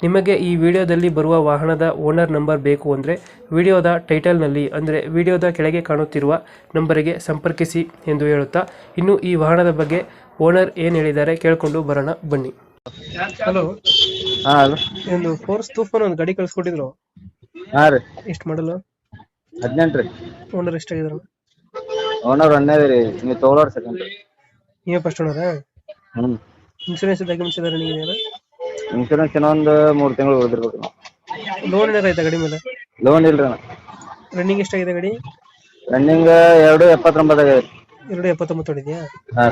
ನಿಮಗೆ ಈ ವಿಡಿಯೋದಲ್ಲಿ ಬರುವ ವಾಹನದ ಓನರ್ ನಂಬರ್ ಬೇಕು ಅಂದರೆ ವಿಡಿಯೋದ ಟೈಟಲ್ನಲ್ಲಿ ಅಂದರೆ ವಿಡಿಯೋದ ಕೆಳಗೆ ಕಾಣುತ್ತಿರುವ ನಂಬರಿಗೆ ಸಂಪರ್ಕಿಸಿ ಎಂದು ಹೇಳುತ್ತಾ ಇನ್ನು ಈ ವಾಹನದ ಬಗ್ಗೆ ಓನರ್ ಏನು ಹೇಳಿದ್ದಾರೆ ಕೇಳಿಕೊಂಡು ಬರೋಣ ಬನ್ನಿ. ಹಲೋ ಹಾ ಒಂದು ಫೋರ್ಸ್ ತೂಫಾನ್ ಒಂದು ಗಾಡಿ ಕಳ್ಸಿಕೊಟ್ಟಿದ್ರು? ಹಾ ರೀ. ಎಷ್ಟು ಮಾಡಲು ಹದಿನೆಂಟು ರೀ. ಓನರ್ ಎಷ್ಟಾಗಿದ್ರು? ಓನರ್ ಹನ್ನೆರಡು ರೀ ನೀವು ತೊಗೊಳೋರ್ ಸೆಕೆಂಡ್ ನೀವು ಫಸ್ಟ್ ಓನರಾ ಇನ್ಸೂರೆನ್ಸ್ ಇನ್ಶೂರೆನ್ಸ್ ಡಾಕ್ಯುಮೆಂಟ್ಸ್ ನೀವು ನಿಮಗೆ ಇನ್ಶೂರೆನ್ಸ್ ಇನ್ನೊಂದು ಮೂರು ತಿಂಗಳು ಉಳಿದಿರ್ಬೇಕು ಲೋನ್ ಏನಾರ ಐತೆ ಗಾಡಿ ಮೇಲೆ? ಲೋನ್ ಇಲ್ರಿ ರನ್ನಿಂಗ್ ಎಷ್ಟಾಗಿದೆ ಗಾಡಿ? ರನ್ನಿಂಗ್ ಎರಡು ಎಪ್ಪತ್ತೊಂಬತ್ತು ಆಗೈತೆ ಎರಡು ಎಪ್ಪತ್ತೊಂಬತ್ತು ಹೊಡಿದ್ಯಾ? ಹಾ.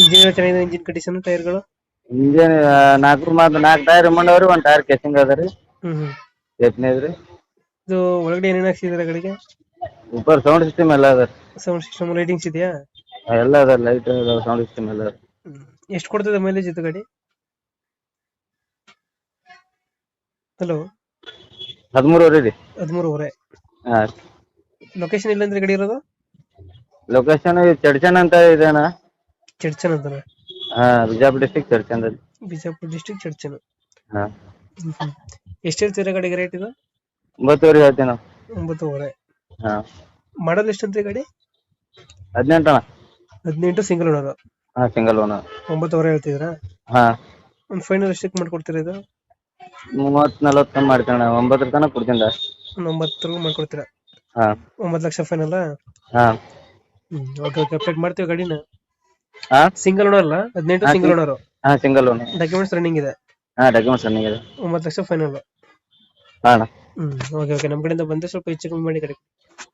ಇಂಜಿನ್ ಚೆನ್ನಾಗಿದೆ ಇಂಜಿನ್ ಕಂಡೀಷನ್ ಟೈರ್ಗಳು ಇಂಜಿನ್ ನಾಲ್ಕು ಮಾತು ನಾಲ್ಕು ಟೈರ್ ರಿಮಂಡ್ ಅವ್ರಿ ಒಂದು ಟೈರ್ ಕೆಸಿಂಗ್ ಅದ ರೀ. ಐತ್ರಿ ಇದು ಒಳಗಡೆ ಏನೇನು ಹಾಕ್ಸಿದಾರೆ ಗಾಡಿಗೆ? ಸೂಪರ್ ಸೌಂಡ್ ಸಿಸ್ಟಮ್ ಎಲ್ಲ ಅದ. ಸೌಂಡ್ ಸಿಸ್ಟಮ್ ಲೈಟಿಂಗ್ಸ್ ಇದೆಯಾ? ಎಲ್ಲ ಅದ ಲೈಟ್ ಸೌಂಡ್ ಸಿಸ್ಟಮ್ ಎಲ್ಲ ಅದ. ಎಷ್ಟು ಕೊಡ್ತದೆ ಮೈಲೇಜ್ ಇದು ಗಾಡಿ? ಹಲೋ. ಹದಿಮೂರುವರೆ ರೀ. ಹದಿಮೂರುವರೆ. ಹಾ ಲೊಕೇಶನ್ ಇಲ್ಲಂದ್ರೆ ಗಡಿ ಇರೋದು? ಲೊಕೇಶನ್ ಚಡ್ಚನ್ ಅಂತ ಇದೇನ ಚಡ್ಚನ್ ಅಂತಾನೆ? ಹಾ ಬಿಜಾಪುರ ಡಿಸ್ಟಿಕ್ ಚಡ್ಚನ್ ಬಿಜಾಪುರ ಡಿಸ್ಟಿಕ್ ಚಡ್ಚನ್ ಹಾ. ಎಷ್ಟು ಹೇಳ್ತೀರಾ ಗಾಡಿಗೆ ರೇಟ್ ಇದು? ಒಂಬತ್ತುವರೆ ಹೇಳ್ತೀವಿ ನಾವು. ಒಂಬತ್ತುವರೆ. ಹಾ. ಮಾಡೋದು ಎಷ್ಟಂತ್ರಿ ಗಾಡಿ? ಹದಿನೆಂಟು ಅಣ್ಣ. ಹದಿನೆಂಟು ಸಿಂಗಲ್ ಓನರ್ ಹಾ ಸಿಂಗಲ್ ಓನರ್ ಒಂಬತ್ತುವರೆ ಹೇಳ್ತಿದ್ರಾ ಹಾ. ಒಂದು ಫೈನಲ್ ಎಷ್ಟಕ್ಕೆ ಮಾಡ್ಕೊಡ್ತೀರಾ ಇದು? ಮೂವತ್ ನಲವತ್ತು ಮಾಡ್ತೇನೆ ಒಂಬತ್ತರ ತನಕ ಕೊಡ್ತೀನಿ ಲಾಸ್ಟ್ ಮಾಡ್ಕೊಡ್ತೀರಾ? ಹಾ. ಒಂಬತ್ತು ಲಕ್ಷ ಫೈನಲ್ ಹಾ. ಹ್ಮ್ ಓಕೆ ಓಕೆ ಅಪ್ಡೇಟ್ ಮಾಡ್ತೀವಿ ಗಾಡಿನ? ಹಾ? ಸಿಂಗಲ್ ಓನರ್ ಅಲ್ಲ? ಹದಿನೆಂಟು ಹಾ, ಸಿಂಗಲ್ ಓನರ್ ಹಾ ಸಿಂಗಲ್ ಲೋನ್ ಡಾಕ್ಯುಮೆಂಟ್ಸ್ ರನ್ನಿಂಗ್ ಇದೆ? ಹಾ ಡಾಕ್ಯುಮೆಂಟ್ಸ್ ರನ್ನಿಂಗ್ ಇದೆ. ಒಂಬತ್ತು ಲಕ್ಷ ಫೈನಲ್ ಹಾ ಅಣ್ಣ. ಹ್ಮ್ ಓಕೆ ಓಕೆ ನಮ್ಮ ಕಡೆಯಿಂದ ಬಂದ್ರೆ ಸ್ವಲ್ಪ ಹೆಚ್ಚು ಕಮ್ಮಿ ಮಾಡಿ ಗಾಡಿ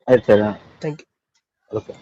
ಆಯ್ತು ಸರಿ ಥ್ಯಾಂಕ್ ಯು ಓಕೆ